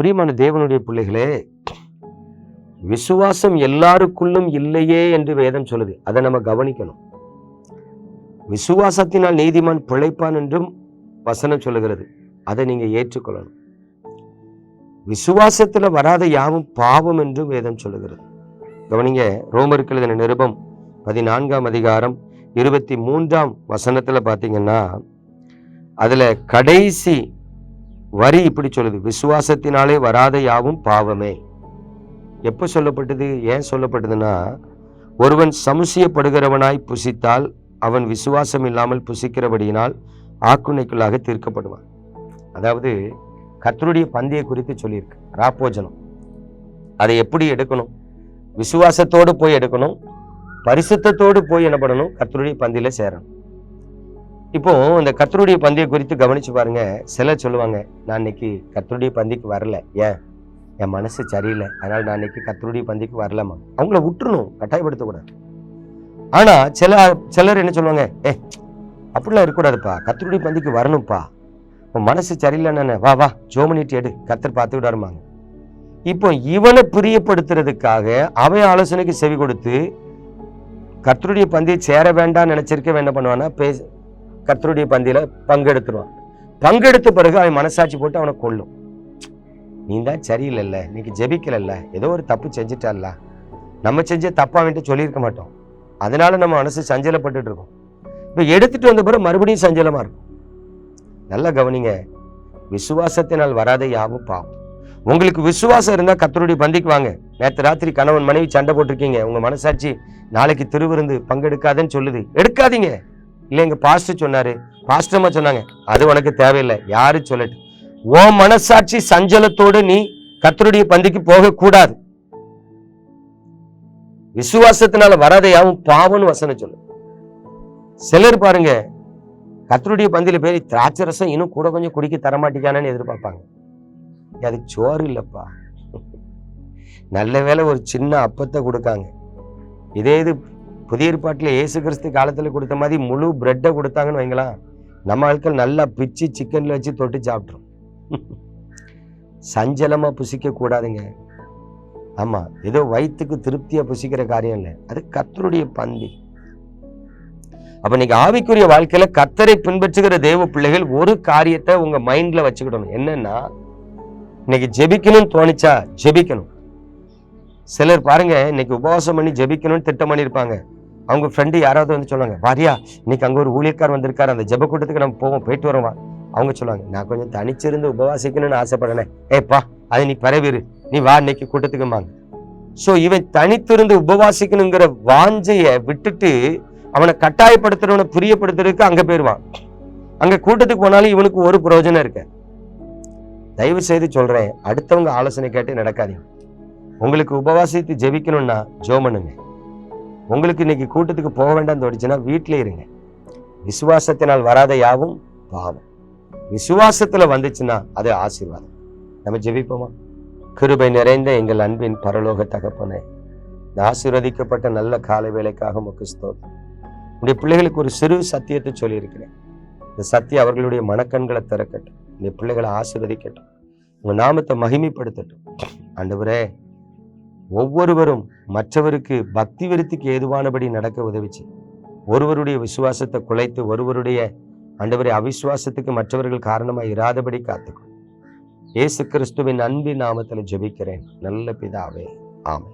பிரியமான தேவனுடைய பிள்ளைகளே விசுவாசம் எல்லாருக்குள்ளும் இல்லையே என்று வேதம் சொல்லுது. அதை நம்ம கவனிக்கணும். விசுவாசத்தினால் நீதிமான் பிழைப்பான் என்றும் வசனம் சொல்லுகிறது. அதை நீங்க ஏற்றுக்கொள்ளணும். விசுவாசத்துல வராத யாவும் பாவம் என்றும் வேதம் சொல்லுகிறது. கவனிங்க ரோமருக்கு எழுதின நிருபம் பதினான்காம் அதிகாரம் இருபத்தி மூன்றாம் வசனத்துல பாத்தீங்கன்னா அதுல கடைசி வரி இப்படி சொல்லுது விசுவாசத்தினாலே வராத யாவும் பாவமே. எப்போ சொல்லப்பட்டது ஏன் சொல்லப்பட்டதுன்னா ஒருவன் சமுசியப்படுகிறவனாய் புசித்தால் அவன் விசுவாசம் இல்லாமல் புசிக்கிறபடியினால் ஆக்குணைக்குள்ளாக தீர்க்கப்படுவான். அதாவது கத்தருடைய பந்தியை குறித்து சொல்லியிருக்கு ராப்போஜனம். அதை எப்படி எடுக்கணும்? விசுவாசத்தோடு போய் எடுக்கணும் பரிசுத்தத்தோடு போய் என்ன பண்ணணும்? கத்தருடைய பந்தியில் சேரணும். இப்போ இந்த கத்தருடைய பந்தயம் குறித்து கவனிச்சு பாருங்க. சிலர் சொல்லுவாங்க நான் இன்னைக்கு கத்தருடைய பந்திக்கு வரல. ஏன்? என் மனசு சரியில்லை. அதனால நான் இன்னைக்கு கத்தருடைய பந்திக்கு வரலாமா அவங்கள விட்டுறணும். கட்டாயப்படுத்தக்கூடாது ஆனா சில சிலர் என்ன சொல்லுவாங்க ஏ அப்படிலாம் இருக்கக்கூடாதுப்பா. கத்தருடைய பந்திக்கு வரணும்ப்பா. உன் மனசு சரியில்லைன்னு வா வா ஜோமனிட்டு எடு. கத்தர் பார்த்துக்கிட்டு வருமாங்க இப்போ இவனை பிரியப்படுத்துறதுக்காக அவன் ஆலோசனைக்கு செவி கொடுத்து கத்தருடைய பந்தியை சேர வேண்டாம்னு நினைச்சிருக்க என்ன பண்ணுவான்னா பேச கர்த்தருடைய பந்தியில பங்கெடுத்துருவான். பங்கெடுத்த பிறகு அவன் மனசாட்சி போட்டு அவனை கொல்லும். நீ தான் சரியில்லைல்ல இன்னைக்கு ஜெபிக்கலல்ல ஏதோ ஒரு தப்பு செஞ்சுட்டான்ல நம்ம செஞ்ச தப்பா அவன்ட்டு சொல்லியிருக்க மாட்டோம். அதனால நம்ம மனசு சஞ்சலப்பட்டுட்டு இருக்கோம் இப்போ எடுத்துட்டு வந்த பிறகு மறுபடியும் சஞ்சலமாக இருக்கும். நல்லா கவனிங்க விசுவாசத்தினால் வராத யாவும் பாவம். உங்களுக்கு விசுவாசம் இருந்தா கத்தருடைய பந்திக்கு வாங்க. நேற்று ராத்திரி கணவன் மனைவி சண்டை போட்டிருக்கீங்க. உங்க மனசாட்சி நாளைக்கு திருவிருந்து பங்கெடுக்காதேன்னு சொல்லுது. எடுக்காதீங்க. இல்லை எங்க பாஸ்டர் சொன்னாரு. பாஸ்டர்மா சொன்னாங்க அது உனக்கு தேவையில்லை. யாரு சொல்லட்டு. ஓ மனசாட்சி சஞ்சலத்தோடு நீ கத்தருடைய பந்திக்கு போகக்கூடாது. விசுவாசத்தினால வராதையாவும் பாவம்னு வசனம் சொல்லு. சிலர் பாருங்க கத்தருடைய பந்தியில போய் திராட்சை ரசம் இன்னும் கூட கொஞ்சம் குடிக்க தரமாட்டேங்கானு எதிர்பார்ப்பாங்க. அதுக்கு சோறு இல்லப்பா. நல்ல வேலை ஒரு சின்ன அப்பத்தை கொடுக்காங்க. இதே இது புதிய ஏற்பாட்டில் ஏசு கிறிஸ்து காலத்துல கொடுத்த மாதிரி முழு பிரெட்டை கொடுத்தாங்கன்னு வைங்களேன் நம்ம ஆட்கள் நல்லா பிச்சு சிக்கன்ல வச்சு தொட்டு சாப்பிட்றோம் சஞ்சலமா புசிக்க கூடாதுங்க. ஆமா ஏதோ வயிற்றுக்கு திருப்தியா புசிக்கிற காரியம் இல்லை. அது கத்தருடைய பந்தி. அப்ப நீங்க ஆவிக்குரிய வாழ்க்கையில கத்தரை பின்பற்றுகிற தேவ பிள்ளைகள் ஒரு காரியத்தை உங்க மைண்ட்ல வச்சுக்கிடணும். என்னன்னா இன்னைக்கு ஜெபிக்கணும்னு தோணிச்சா? ஜெபிக்கணும். சிலர் பாருங்க இன்னைக்கு உபவாசம் பண்ணி ஜெபிக்கணும்னு திட்டம் பண்ணியிருப்பாங்க அவங்க ஃப்ரெண்டு யாராவது வந்து சொல்லுவாங்க வாரியா இன்னைக்கு அங்கே ஒரு ஊழியக்கார் வந்திருக்காரு அந்த ஜெப கூட்டத்துக்கு நம்ம போவோம் போயிட்டு வருவா அவங்க சொல்லுவாங்க நான் கொஞ்சம் தனிச்சிருந்து உபவாசிக்கணும்னு ஆசைப்படனேன் ஏப்பா அது நீ பரவிரு. நீ வா இன்னைக்கு கூட்டத்துக்குமாங்க ஸோ இவன் தனித்திருந்து உபவாசிக்கணுங்கிற வாஞ்சையை விட்டுட்டு அவனை கட்டாயப்படுத்துறவனை புரியப்படுத்துறதுக்கு அங்கே போயிடுவான் அங்கே கூட்டத்துக்கு போனாலும் இவனுக்கு ஒரு பிரயோஜனம் இருக்கு. தயவு செய்து சொல்கிறேன் அடுத்தவங்க ஆலோசனை கேட்டு நடக்காதீங்க. உங்களுக்கு உபவாசித்து ஜெபிக்கணும்னா ஜெபம் பண்ணுங்க. உங்களுக்கு இன்னைக்கு கூட்டத்துக்கு போக வேண்டாம் தோடிச்சுன்னா வீட்டிலே இருங்க. விசுவாசத்தினால் வராத யாவும் பாவம். விசுவாசத்துல வந்துச்சுன்னா அது ஆசீர்வாதம். நம்ம ஜெபிப்போமா? கிருபை நிறைந்த எங்கள் அன்பின் பரலோக தகப்பனே இந்த ஆசீர்வதிக்கப்பட்ட நல்ல காலை வேலைக்காக உமக்கு ஸ்தோத்திரம். உடைய பிள்ளைகளுக்கு ஒரு சிறு சத்தியத்தை சொல்லியிருக்கிறேன். இந்த சத்தியம் அவர்களுடைய மனக்கண்களை திறக்கட்டும். இந்த பிள்ளைகளை ஆசீர்வதிக்கட்டும். உங்க நாமத்தை மகிமைப்படுத்தட்டும். ஆண்டவரே ஒவ்வொருவரும் மற்றவருக்கு பக்தி விருத்திக்கு ஏதுவானபடி நடக்க உதவிச்சு. ஒருவருடைய விசுவாசத்தை குலைத்து ஒருவருடைய அண்டவரை அவிசுவாசத்துக்கு மற்றவர்கள் காரணமாக இராதபடி காத்துக்கும் ஏசு கிறிஸ்துவின் அன்பின் நாமத்தில் ஜெபிக்கிறேன். நல்ல பிதாவே. ஆமை